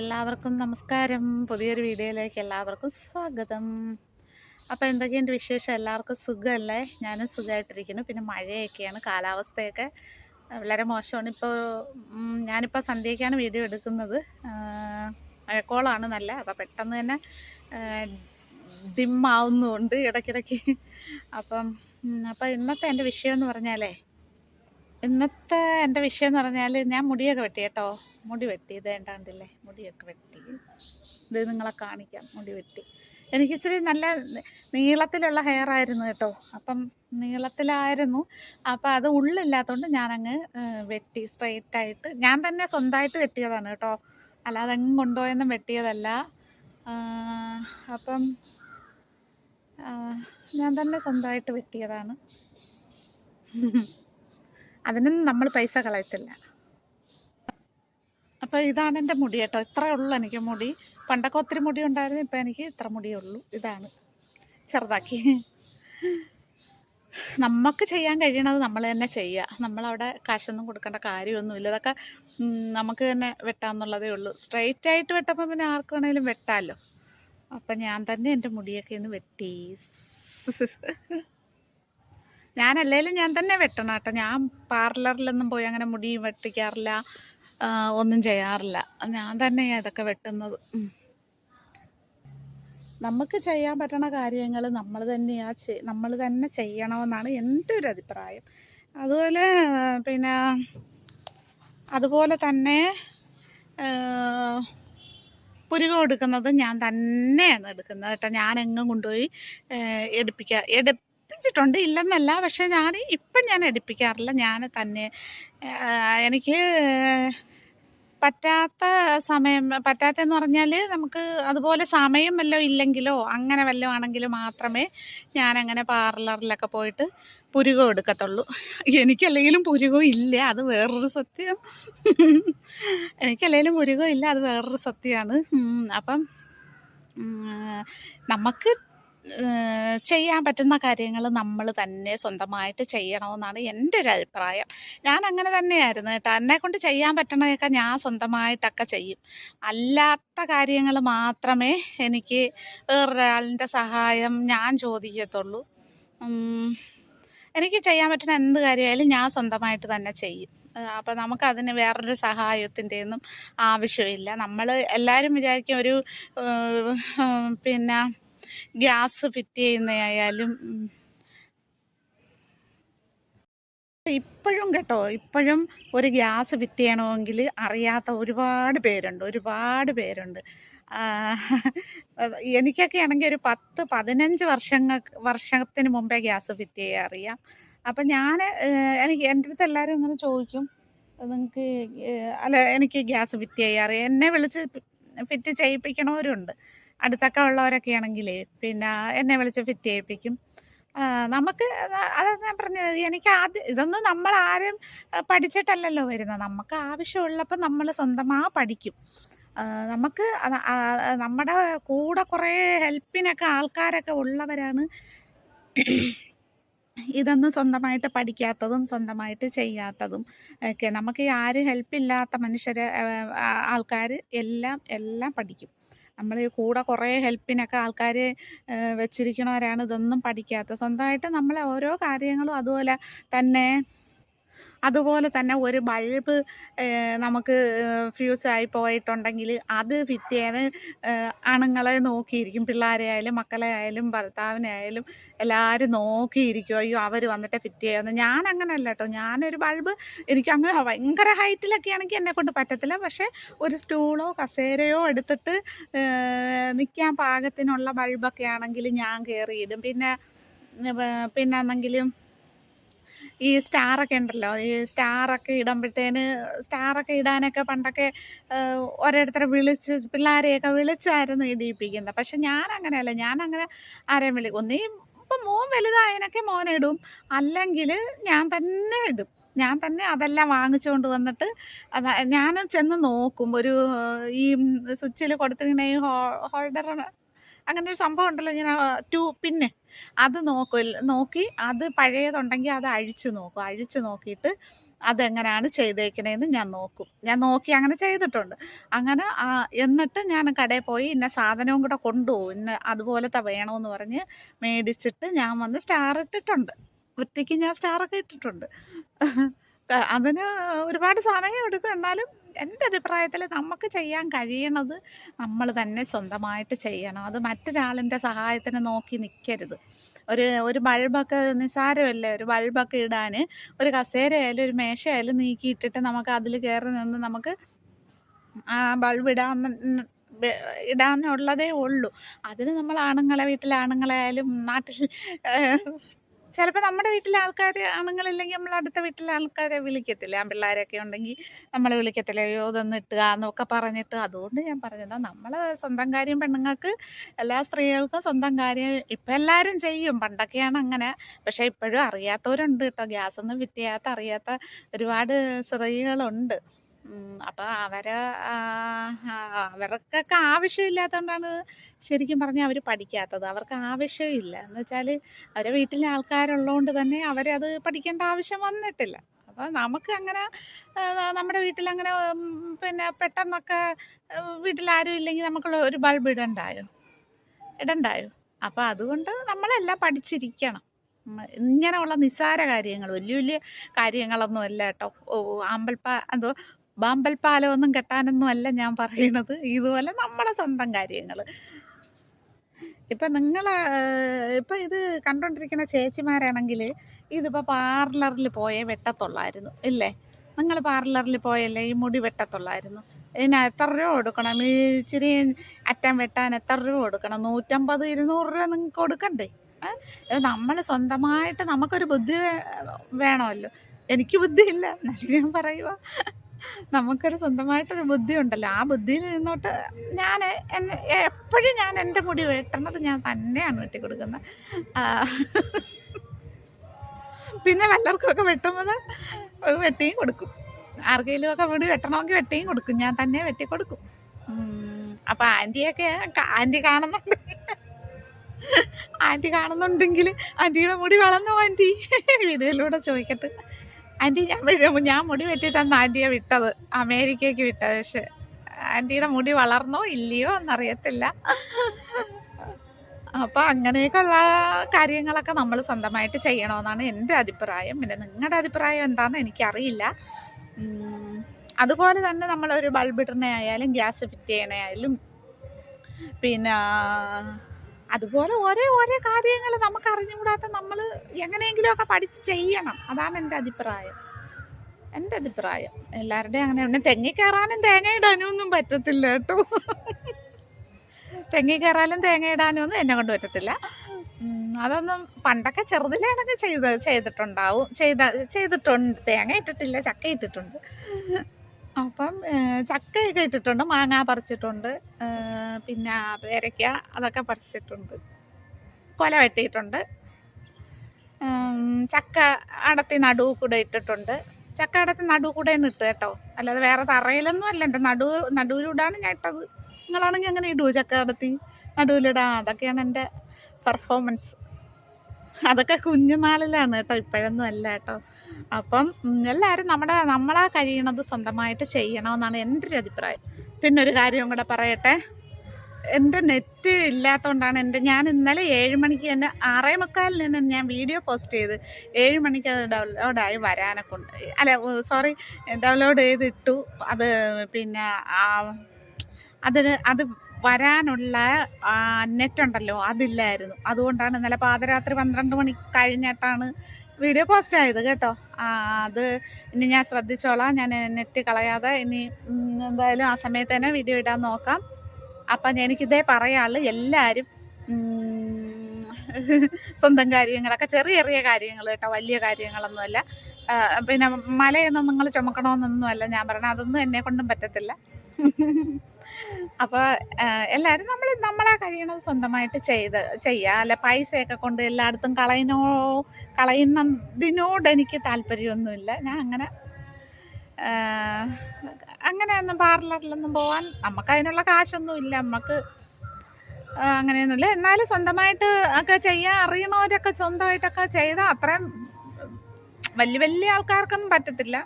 എല്ലാവർക്കും നമസ്കാരം. പുതിയൊരു വീഡിയോയിലേക്ക് എല്ലാവർക്കും സ്വാഗതം. അപ്പോൾ എന്തൊക്കെയുണ്ട് വിശേഷം? എല്ലാവർക്കും സുഖമല്ലേ ഞാനും സുഖമായിട്ടിരിക്കുന്നു പിന്നെ മഴയൊക്കെയാണ് കാലാവസ്ഥയൊക്കെ വളരെ മോശമാണ്. ഇപ്പോൾ ഞാനിപ്പോൾ സന്ധ്യയ്ക്കാണ് വീഡിയോ എടുക്കുന്നത്. മഴക്കോളാണ് നല്ല. അപ്പോൾ പെട്ടെന്ന് തന്നെ ഡിമ്മാവുന്നുണ്ട് ഇടയ്ക്കിടയ്ക്ക്. അപ്പം അപ്പോൾ ഇന്നത്തെ എന്റെ വിഷയം എന്ന് പറഞ്ഞാലേ ഇന്നത്തെ എന്റെ വിഷയം എന്ന് പറഞ്ഞാൽ ഞാൻ മുടിയൊക്കെ വെട്ടി കേട്ടോ. മുടി വെട്ടി. ഇത് വേണ്ടാണ്ടില്ലേ മുടിയൊക്കെ വെട്ടി. ഇത് നിങ്ങളെ കാണിക്കാം. മുടി വെട്ടി. എനിക്ക് ഇച്ചിരി നല്ല നീളത്തിലുള്ള ഹെയർ ആയിരുന്നു കേട്ടോ. അപ്പം നീളത്തിലായിരുന്നു. അപ്പം അത് ഉള്ളില്ലാത്തതുകൊണ്ട് ഞാനങ്ങ് വെട്ടി സ്ട്രെയിറ്റ് ആയിട്ട്. ഞാൻ തന്നെ സ്വന്തമായിട്ട് വെട്ടിയതാണ് കേട്ടോ. അല്ലാതെ അങ്ങ് കൊണ്ടുപോയൊന്നും വെട്ടിയതല്ല. അപ്പം ഞാൻ തന്നെ സ്വന്തമായിട്ട് വെട്ടിയതാണ്. അതിനൊന്നും നമ്മൾ പൈസ കളയത്തില്ല. അപ്പോൾ ഇതാണ് എന്റെ മുടി കേട്ടോ. ഇത്രേ ഉള്ളൂ എനിക്ക് മുടി. പണ്ടൊക്കെ ഒത്തിരി മുടി ഉണ്ടായിരുന്നു ഇപ്പം എനിക്ക് ഇത്ര മുടിയേ ഉള്ളൂ. ഇതാണ്. ചെറുതാക്കി. നമുക്ക് ചെയ്യാൻ കഴിയണത് നമ്മൾ തന്നെ ചെയ്യുക നമ്മളവിടെ കാശൊന്നും കൊടുക്കേണ്ട കാര്യമൊന്നുമില്ല ഇതൊക്കെ നമുക്ക് തന്നെ വെട്ടാമെന്നുള്ളതേ ഉള്ളൂ. സ്ട്രെയിറ്റ് ആയിട്ട് വെട്ടപ്പോൾ പിന്നെ ആർക്ക് വേണമെങ്കിലും വെട്ടാമല്ലോ അപ്പം ഞാൻ തന്നെ എന്റെ മുടിയൊക്കെ ഒന്ന് വെട്ടി. ഞാനല്ലേലും ഞാൻ തന്നെ വെട്ടണം കേട്ടോ. ഞാൻ പാർലറിലൊന്നും പോയി അങ്ങനെ മുടി വെട്ടിക്കാറില്ല ഒന്നും ചെയ്യാറില്ല. ഞാൻ തന്നെയാണ് ഇതൊക്കെ വെട്ടുന്നത്. നമുക്ക് ചെയ്യാൻ പറ്റണ കാര്യങ്ങൾ നമ്മൾ തന്നെയാ നമ്മൾ തന്നെ ചെയ്യണമെന്നാണ് എന്റെ ഒരു അഭിപ്രായം. അതുപോലെ പിന്നെ അതുപോലെ തന്നെ പുരുക എടുക്കുന്നത് ഞാൻ തന്നെയാണ് എടുക്കുന്നത് കേട്ടോ. ഞാൻ എങ്ങും കൊണ്ടുപോയി എടുപ്പിക്കുക എടുപ്പിക്കാ എടുപ്പിച്ചിട്ടുണ്ട് ഇല്ലെന്നല്ല. പക്ഷെ ഞാൻ ഇപ്പം ഞാൻ എടുപ്പിക്കാറില്ല. ഞാൻ തന്നെ എനിക്ക് പറ്റാത്ത സമയം പറ്റാത്തെന്ന് പറഞ്ഞാൽ നമുക്ക് അതുപോലെ സമയം വല്ലതും ഇല്ലെങ്കിലോ അങ്ങനെ വല്ലതും ആണെങ്കിൽ മാത്രമേ ഞാനങ്ങനെ പാർലറിലൊക്കെ പോയിട്ട് പുരുകം എടുക്കത്തുള്ളൂ. എനിക്കല്ലെങ്കിലും പുരുകം ഇല്ല. അത് വേറൊരു സത്യം. എനിക്കല്ലെങ്കിലും പുരുകം ഇല്ല. അത് വേറൊരു സത്യമാണ് അപ്പം നമുക്ക് ചെയ്യാൻ പറ്റുന്ന കാര്യങ്ങൾ നമ്മൾ തന്നെ സ്വന്തമായിട്ട് ചെയ്യണമെന്നാണ് എന്റെ ഒരു അഭിപ്രായം. ഞാൻ അങ്ങനെ തന്നെയായിരുന്നു കേട്ടോ. എന്നെ കൊണ്ട് ചെയ്യാൻ പറ്റണതൊക്കെ ഞാൻ സ്വന്തമായിട്ടൊക്കെ ചെയ്യും. അല്ലാത്ത കാര്യങ്ങൾ മാത്രമേ എനിക്ക് വേറൊരാളിന്റെ സഹായം ഞാൻ ചോദിക്കത്തുള്ളൂ. എനിക്ക് ചെയ്യാൻ പറ്റുന്ന എന്ത് കാര്യമായാലും ഞാൻ സ്വന്തമായിട്ട് തന്നെ ചെയ്യും. അപ്പം നമുക്കതിന് വേറൊരു സഹായത്തിന്റെ ഒന്നും ആവശ്യമില്ല. നമ്മൾ എല്ലാവരും വിചാരിക്കും ഒരു പിന്നെ ഗ്യാസ് ഫിറ്റ് ചെയ്യുന്നതായാലും ഇപ്പോഴും കേട്ടോ ഇപ്പോഴും ഒരു ഗ്യാസ് ഫിറ്റ് ചെയ്യണമെങ്കിൽ അറിയാത്ത ഒരുപാട് പേരുണ്ട് ഒരുപാട് പേരുണ്ട്. എനിക്കൊക്കെ ആണെങ്കിൽ ഒരു പത്ത് പതിനഞ്ച് വർഷങ്ങൾ വർഷത്തിന് മുമ്പേ ഗ്യാസ് ഫിറ്റ് ചെയ്യാൻ അറിയാം. അപ്പം ഞാൻ എനിക്ക് എന്റെ അടുത്ത് എല്ലാവരും ഇങ്ങനെ ചോദിക്കും നിങ്ങൾക്ക് അല്ല എനിക്ക് ഗ്യാസ് ഫിറ്റ് ചെയ്യാൻ അറിയാം. എന്നെ വിളിച്ച് ഫിറ്റ് ചെയ്യിപ്പിക്കണവരുണ്ട്. അടുത്തൊക്കെ ഉള്ളവരൊക്കെ ആണെങ്കിൽ പിന്നെ എന്നെ വിളിച്ച് ഫിറ്റ് ചെയ്യിപ്പിക്കും. നമുക്ക് അതാ ഞാൻ പറഞ്ഞത് എനിക്ക് ആദ്യം ഇതൊന്നും നമ്മൾ ആരും പഠിച്ചിട്ടല്ലല്ലോ വരുന്നത്. നമുക്ക് ആവശ്യമുള്ളപ്പോൾ നമ്മൾ സ്വന്തമാ പഠിക്കും. നമുക്ക് നമ്മുടെ കൂടെ കുറേ ഹെൽപ്പിനൊക്കെ ആൾക്കാരൊക്കെ ഉള്ളവരാണ്. ഇതൊന്നും സ്വന്തമായിട്ട് പഠിക്കാത്തതും സ്വന്തമായിട്ട് ചെയ്യാത്തതും ഒക്കെ. നമുക്ക് ആരും ഹെൽപ്പില്ലാത്ത മനുഷ്യർ ആൾക്കാർ എല്ലാം എല്ലാം പഠിക്കും. നമ്മൾ കൂടെ കുറേ ഹെൽപ്പിനൊക്കെ ആൾക്കാർ വെച്ചിരിക്കണവരാണ്. ഇതൊന്നും പഠിക്കാത്ത. സ്വന്തമായിട്ട് നമ്മളെ ഓരോ കാര്യങ്ങളും അതുപോലെ തന്നെ അതുപോലെ തന്നെ ഒരു ബൾബ് നമുക്ക് ഫ്യൂസ് ആയി പോയിട്ടുണ്ടെങ്കിൽ അത് ചെയ്യാൻ ആണുങ്ങളെ നോക്കിയിരിക്കും. പിള്ളേരെ ആയാലും മക്കളെ ആയാലും ഭർത്താവിനെ ആയാലും എല്ലാവരും നോക്കിയിരിക്കും. അയ്യോ അവർ വന്നിട്ട് ഫിറ്റ് ചെയ്യുമെന്ന് ഞാൻ അങ്ങനെയല്ല കേട്ടോ ഞാനൊരു ബൾബ് എനിക്ക് അങ്ങ് ഭയങ്കര ഹൈറ്റിലൊക്കെ ആണെങ്കിൽ എന്നെ കൊണ്ട് പറ്റത്തില്ല. പക്ഷേ ഒരു സ്റ്റൂളോ കസേരയോ എടുത്തിട്ട് നിൽക്കാൻ പാകത്തിനുള്ള ബൾബൊക്കെ ആണെങ്കിൽ ഞാൻ കയറിയിടും പിന്നെ പിന്നെ എന്നെങ്കിലും ഈ സ്റ്റാറൊക്കെ ഉണ്ടല്ലോ ഈ സ്റ്റാറൊക്കെ ഇടുമ്പോഴത്തേന് സ്റ്റാറൊക്കെ ഇടാനൊക്കെ പണ്ടൊക്കെ ഓരോരുത്തരെ വിളിച്ച് പിള്ളേരെയൊക്കെ വിളിച്ചായിരുന്നു ഇടിയിപ്പിക്കുന്നത്. പക്ഷെ ഞാൻ അങ്ങനെയല്ല ഞാൻ അങ്ങനെ ആരെയും വിളി ഒന്നീ ഇപ്പം മോൻ വലുതായതിനൊക്കെ മോനിടും അല്ലെങ്കിൽ ഞാൻ തന്നെ ഇടും. ഞാൻ തന്നെ അതെല്ലാം വാങ്ങിച്ചുകൊണ്ട് വന്നിട്ട് ഞാൻ ചെന്ന് നോക്കും. ഒരു ഈ സ്വിച്ചിൽ കൊടുത്തിങ്ങനെ ഈ ഹോൾഡർ അങ്ങനെ ഒരു സംഭവം ഉണ്ടല്ലോ ഞാൻ ടു പിന്നെ അത് നോക്കും നോക്കി അത് പഴയതുണ്ടെങ്കിൽ അത് അഴിച്ചു നോക്കും അഴിച്ചു നോക്കിയിട്ട് അതെങ്ങനെയാണ് ചെയ്തേക്കണേന്ന് ഞാൻ നോക്കും. ഞാൻ നോക്കി അങ്ങനെ ചെയ്തിട്ടുണ്ട്. അങ്ങനെ എന്നിട്ട് ഞാൻ കടയിൽ പോയി ഇന്ന സാധനവും കൂടെ കൊണ്ടുപോകും ഇന്ന അതുപോലത്തെ വേണമെന്ന് പറഞ്ഞ് മേടിച്ചിട്ട് ഞാൻ വന്ന് സ്റ്റാർ ഇട്ടിട്ടുണ്ട്. ഒറ്റയ്ക്ക് ഞാൻ സ്റ്റാറൊക്കെ ഇട്ടിട്ടുണ്ട്. അതിന് ഒരുപാട് സമയം എടുക്കും. എന്നാലും എന്റെ അഭിപ്രായത്തിൽ നമുക്ക് ചെയ്യാൻ കഴിയണത് നമ്മൾ തന്നെ സ്വന്തമായിട്ട് ചെയ്യണം. അത് മറ്റൊരാളിന്റെ സഹായത്തിന് നോക്കി നിൽക്കരുത് ഒരു ഒരു ബൾബൊക്കെ നിസ്സാരമല്ലേ ഒരു ബൾബൊക്കെ ഇടാൻ ഒരു കസേരയായാലും ഒരു മേശയായാലും നീക്കിയിട്ടിട്ട് നമുക്ക് അതിൽ കയറി നിന്ന് നമുക്ക് ആ ബൾബ് ഇടാൻ ഇടാനുള്ളതേ ഉള്ളൂ. അതിന് നമ്മൾ ആണുങ്ങളെ വീട്ടിലെ ആണുങ്ങളായാലും നാട്ടിൽ ചിലപ്പോൾ നമ്മുടെ വീട്ടിലെ ആൾക്കാർ ആണുങ്ങളില്ലെങ്കിൽ നമ്മൾ അടുത്ത വീട്ടിലെ ആൾക്കാരെ വിളിക്കത്തില്ല? ആൺപിള്ളേരൊക്കെ ഉണ്ടെങ്കിൽ നമ്മൾ വിളിക്കത്തില്ല? അയ്യോ ഇതൊന്ന് ഇട്ടുക എന്നൊക്കെ പറഞ്ഞിട്ട് അതുകൊണ്ട് ഞാൻ പറഞ്ഞത്. നമ്മൾ സ്വന്തം കാര്യം പെണ്ണുങ്ങൾക്ക് എല്ലാ സ്ത്രീകൾക്കും സ്വന്തം കാര്യം ഇപ്പം എല്ലാവരും ചെയ്യും. പണ്ടൊക്കെയാണ് അങ്ങനെ. പക്ഷേ ഇപ്പോഴും അറിയാത്തവരുണ്ട് കേട്ടോ. ഗ്യാസൊന്നും വിറ്റ് ചെയ്യാത്ത അറിയാത്ത ഒരുപാട് സ്ത്രീകളുണ്ട്. അപ്പോൾ അവരെ അവർക്കൊക്കെ ആവശ്യമില്ലാത്തതുകൊണ്ടാണ് ശരിക്കും പറഞ്ഞാൽ അവർ പഠിക്കാത്തത്. അവർക്ക് ആവശ്യമില്ല. എന്ന് വെച്ചാൽ അവരെ വീട്ടിലെ ആൾക്കാരുള്ളതുകൊണ്ട് തന്നെ അവരത് പഠിക്കേണ്ട ആവശ്യം വന്നിട്ടില്ല. അപ്പോൾ നമുക്ക് അങ്ങനെ നമ്മുടെ വീട്ടിലങ്ങനെ അങ്ങനെ പിന്നെ പെട്ടെന്നൊക്കെ വീട്ടിലാരും ഇല്ലെങ്കിൽ നമുക്ക് ഒരു ബൾബ് ഇടണ്ടായോ? ഇടണ്ടായോ? അപ്പോൾ അതുകൊണ്ട് നമ്മളെല്ലാം പഠിച്ചിരിക്കണം. ഇങ്ങനെയുള്ള നിസ്സാര കാര്യങ്ങൾ വലിയ വലിയ കാര്യങ്ങളൊന്നും അല്ല കേട്ടോ അമ്പൽപ്പ ആമ്പൽപ്പാ എന്തോ ബാമ്പൽപ്പാലമൊന്നും കെട്ടാനൊന്നും അല്ല ഞാൻ പറയണത് ഇതുപോലെ നമ്മുടെ സ്വന്തം കാര്യങ്ങൾ ഇപ്പം നിങ്ങൾ ഇപ്പം ഇത് കണ്ടുകൊണ്ടിരിക്കുന്ന ചേച്ചിമാരാണെങ്കിൽ ഇതിപ്പോൾ പാർലറിൽ പോയേ വെട്ടത്തുള്ളായിരുന്നു ഇല്ലേ? നിങ്ങൾ പാർലറിൽ പോയല്ലേ ഈ മുടി വെട്ടത്തുള്ളായിരുന്നു? ഇതിന് എത്ര രൂപ കൊടുക്കണം? ഈ ഇച്ചിരി അറ്റം വെട്ടാൻ എത്ര രൂപ കൊടുക്കണം? നൂറ്റമ്പത് ഇരുന്നൂറ് രൂപ നിങ്ങൾക്ക് കൊടുക്കണ്ടേ? നമ്മൾ സ്വന്തമായിട്ട് നമുക്കൊരു ബുദ്ധി വേണമല്ലോ. എനിക്ക് ബുദ്ധിയില്ല. എന്നാലും ഞാൻ പറയുക നമുക്കൊരു സ്വന്തമായിട്ടൊരു ബുദ്ധി ഉണ്ടല്ലോ ആ ബുദ്ധിയിൽ നിന്നോട്ട് ഞാൻ എപ്പോഴും ഞാൻ എന്റെ മുടി വെട്ടണത് ഞാൻ തന്നെയാണ് വെട്ടി കൊടുക്കുന്നത് പിന്നെ വല്ലവർക്കൊക്കെ വെട്ടുമ്പോൾ വെട്ടിയും കൊടുക്കും. ആർക്കെങ്കിലും ഒക്കെ മുടി വെട്ടണമെങ്കിൽ വെട്ടിയും കൊടുക്കും. ഞാൻ തന്നെ വെട്ടി കൊടുക്കും അപ്പം ആന്റിയൊക്കെ ആന്റി കാണുന്നുണ്ട്. ആന്റി കാണുന്നുണ്ടെങ്കിൽ ആന്റിയുടെ മുടി വളർന്നു ആന്റി? വീഡിയോയിലൂടെ ചോദിക്കട്ടെ. ആന്റി ഞാൻ ഞാൻ മുടി വെട്ടി തന്ന ആന്റിയെ വിട്ടത്. അമേരിക്കയ്ക്ക് വിട്ടത്. പക്ഷെ ആന്റിയുടെ മുടി വളർന്നോ ഇല്ലയോ എന്നറിയത്തില്ല. അപ്പോൾ അങ്ങനെയൊക്കെയുള്ള കാര്യങ്ങളൊക്കെ നമ്മൾ സ്വന്തമായിട്ട് ചെയ്യണമെന്നാണ് എന്റെ അഭിപ്രായം. പിന്നെ നിങ്ങളുടെ അഭിപ്രായം എന്താണെന്ന് എനിക്കറിയില്ല. അതുപോലെ തന്നെ നമ്മളൊരു ബൾബ് ആയാലും ഗ്യാസ് ഫിറ്റ് ചെയ്യണ ആയാലും പിന്നെ അതുപോലെ ഓരോ ഓരോ കാര്യങ്ങൾ നമുക്ക് അറിഞ്ഞുകൂടാത്ത നമ്മൾ എങ്ങനെയെങ്കിലുമൊക്കെ പഠിച്ച് ചെയ്യണം. അതാണ് എന്റെ അഭിപ്രായം. എന്റെ അഭിപ്രായം. എല്ലാവരുടെയും അങ്ങനെ ഉണ്ട്. തെങ്ങി കയറാനും തേങ്ങ ഇടാനും ഒന്നും പറ്റത്തില്ല കേട്ടോ. തെങ്ങി കയറാനും തേങ്ങ ഇടാനും ഒന്നും എന്നെ കൊണ്ട് പറ്റത്തില്ല. അതൊന്നും പണ്ടൊക്കെ ചെറുതിലാണെങ്കിൽ ചെയ്ത് ചെയ്തിട്ടുണ്ടാവും. ചെയ്ത ചെയ്തിട്ടുണ്ട്. തേങ്ങ ഇട്ടിട്ടില്ല ചക്ക ഇട്ടിട്ടുണ്ട്. അപ്പം ചക്കയൊക്കെ ഇട്ടിട്ടുണ്ട് മാങ്ങ പറിച്ചിട്ടുണ്ട് പിന്നെ പേരയ്ക്ക അതൊക്കെ പറിച്ചിട്ടുണ്ട് കൊല വെട്ടിയിട്ടുണ്ട്. ചക്ക അടത്തി നടുവ് കൂടെ ഇട്ടിട്ടുണ്ട്. ചക്ക അടത്തി നടുവ് കൂടെ ഇട്ട് കേട്ടോ. അല്ലാതെ വേറെ തറയിലൊന്നും അല്ല എന്റെ നടു നടുവിലൂടാണ് ഞാൻ ഇട്ടത്. നിങ്ങളാണെങ്കിൽ അങ്ങനെ ഇടുവോ ചക്ക അടത്തി? നടുവിലിടാം അതൊക്കെയാണ് എന്റെ പെർഫോമൻസ് അതൊക്കെ കുഞ്ഞുനാളിലാണ് കേട്ടോ ഇപ്പോഴൊന്നും അല്ല കേട്ടോ. അപ്പം എല്ലാവരും നമ്മുടെ നമ്മളാ കഴിയണത് സ്വന്തമായിട്ട് ചെയ്യണമെന്നാണ് എന്റെ ഒരു അഭിപ്രായം. പിന്നെ ഒരു കാര്യം കൂടെ പറയട്ടെ. എന്റെ നെറ്റ് ഇല്ലാത്തതുകൊണ്ടാണ് എന്റെ ഞാൻ ഇന്നലെ ഏഴ് മണിക്ക് തന്നെ ആറേ മുക്കാലിൽ നിന്ന് ഞാൻ വീഡിയോ പോസ്റ്റ് ചെയ്ത് ഏഴ് മണിക്ക് അത് ഡൗൺലോഡായി വരാനൊക്കെ ഉണ്ട്. അല്ല സോറി ഡൗൺലോഡ് ചെയ്തിട്ടു. അത് പിന്നെ അതിന് അത് വരാനുള്ള നെറ്റുണ്ടല്ലോ അതില്ലായിരുന്നു. അതുകൊണ്ടാണ് ഇന്നലെ പാതിരാത്രി പന്ത്രണ്ട് മണി കഴിഞ്ഞിട്ടാണ് വീഡിയോ പോസ്റ്റ് ആയത് കേട്ടോ. അത് ഇനി ഞാൻ ശ്രദ്ധിച്ചോളാം. ഞാൻ നെറ്റ് കളയാതെ ഇനി എന്തായാലും ആ സമയത്ത് തന്നെ വീഡിയോ ഇടാൻ നോക്കാം. അപ്പം എനിക്കിതേ പറയാനുള്ളൂ എല്ലാവരും സ്വന്തം കാര്യങ്ങളൊക്കെ ചെറിയ ചെറിയ കാര്യങ്ങൾ കേട്ടോ വലിയ കാര്യങ്ങളൊന്നുമല്ല. പിന്നെ മലയൊന്നും നിങ്ങൾ ചുമക്കണമെന്നൊന്നുമല്ല ഞാൻ പറയണത് അതൊന്നും എന്നെ കൊണ്ടും പറ്റത്തില്ല. അപ്പോൾ എല്ലാവരും നമ്മൾ നമ്മളാ കഴിയണത് സ്വന്തമായിട്ട് ചെയ്ത് ചെയ്യുക അല്ല പൈസയൊക്കെ കൊണ്ട് എല്ലായിടത്തും കളയുന്നോ കളയുന്നതിനോട് എനിക്ക് താല്പര്യമൊന്നുമില്ല. ഞാൻ അങ്ങനെ അങ്ങനെയൊന്നും പാർലറിലൊന്നും പോകാൻ നമുക്ക് അതിനുള്ള കാശൊന്നും ഇല്ല നമുക്ക് അങ്ങനെയൊന്നുമില്ല. എന്നാലും സ്വന്തമായിട്ട് ഒക്കെ ചെയ്യാൻ അറിയണവരൊക്കെ സ്വന്തമായിട്ടൊക്കെ ചെയ്താൽ അത്രയും വലിയ വലിയ ആൾക്കാർക്കൊന്നും പറ്റത്തില്ല.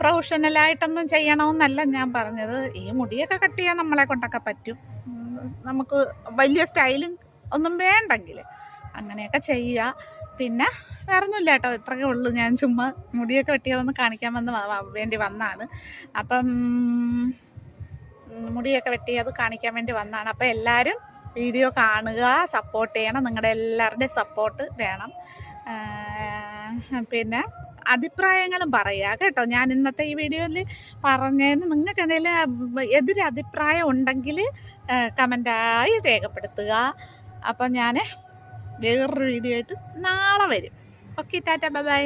പ്രൊഫഷണലായിട്ടൊന്നും ചെയ്യണമെന്നല്ല ഞാൻ പറഞ്ഞത്. ഈ മുടിയൊക്കെ കട്ട് ചെയ്യാൻ നമ്മളെ കൊണ്ടൊക്കെ പറ്റും. നമുക്ക് വലിയ സ്റ്റൈലും ഒന്നും വേണ്ടെങ്കിൽ അങ്ങനെയൊക്കെ ചെയ്യുക പിന്നെ വേറെ ഒന്നുമില്ല കേട്ടോ ഇത്രയൊക്കെ ഉള്ളൂ. ഞാൻ ചുമ്മാ മുടിയൊക്കെ വെട്ടിയതൊന്ന് കാണിക്കാൻ വന്ന് വേണ്ടി വന്നാണ്. അപ്പം മുടിയൊക്കെ വെട്ടിയത് കാണിക്കാൻ വേണ്ടി വന്നാണ്. അപ്പം എല്ലാവരും വീഡിയോ കാണുക സപ്പോർട്ട് ചെയ്യണം. നിങ്ങളുടെ എല്ലാവരുടെയും സപ്പോർട്ട് വേണം. പിന്നെ അഭിപ്രായങ്ങളും പറയുക കേട്ടോ. ഞാൻ ഇന്നത്തെ ഈ വീഡിയോയിൽ പറഞ്ഞതിന് നിങ്ങൾക്ക് എന്തെങ്കിലും എതിരെ അഭിപ്രായം ഉണ്ടെങ്കിൽ കമന്റായി രേഖപ്പെടുത്തുക. അപ്പം ഞാൻ വേറൊരു വീഡിയോ ആയിട്ട് നാളെ വരും. Okay tata bye bye.